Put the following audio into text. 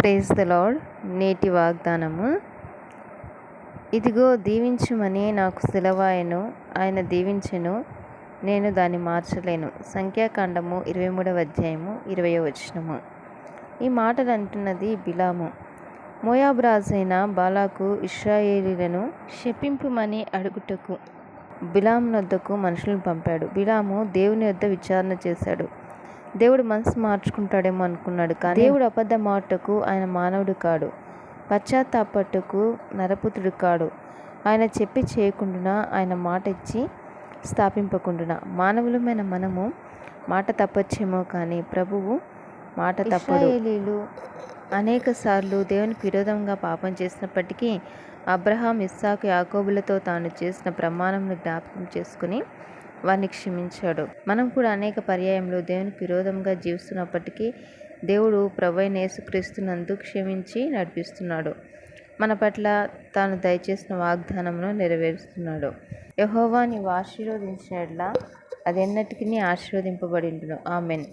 Praise the lord నేటి వాగ్దానము. ఇదిగో దీవించుమని నాకు సెలవాయను ఆయన దీవించెను. నేను దాన్ని మార్చలేను. సంఖ్యాకాండము ఇరవై మూడవ అధ్యాయము ఇరవై వచనము. ఈ మాటలు అంటున్నది బిలాము మోయాబ్రాజైన బాలాకు ఇస్రాయేలీలను శపింపుమని అడుగుటకు బిలాం వద్దకు మనుషులను పంపాడు. బిలాము దేవుని వద్ద విచారణ చేశాడు. దేవుడు మనసు మార్చుకుంటాడేమో అనుకున్నాడు కానీ దేవుడు అబద్ధ మాటకు ఆయన మానవుడు కాడు. పశ్చాత్తాపట్టుకు నరపుత్రుడు కాడు. ఆయన చెప్పి చేయకుండా ఆయన మాట ఇచ్చి స్థాపింపకుండా మానవులమైన మనము మాట తప్పొచ్చేమో కానీ ప్రభువు మాట తప్పడు. అనేక సార్లు దేవునికి విరోధంగా పాపం చేసినప్పటికీ అబ్రహాం ఇస్సాకు యాకోబులతో తాను చేసిన ప్రమాణంను జ్ఞాపకం చేసుకుని వారిని క్షమించాడు. మనం కూడా అనేక పర్యాయంలో దేవునికి విరోధంగా జీవిస్తున్నప్పటికీ దేవుడు ప్రభైన యేసుక్రీస్తునందు క్షమించి నడిపిస్తున్నాడు. మన పట్ల తాను దయచేసిన వాగ్దానమును నెరవేరుస్తున్నాడు. యహోవా నీవు ఆశీర్వదించినట్లా అది ఎన్నటికీ ఆశీర్వదింపబడిండును. ఆమెన్.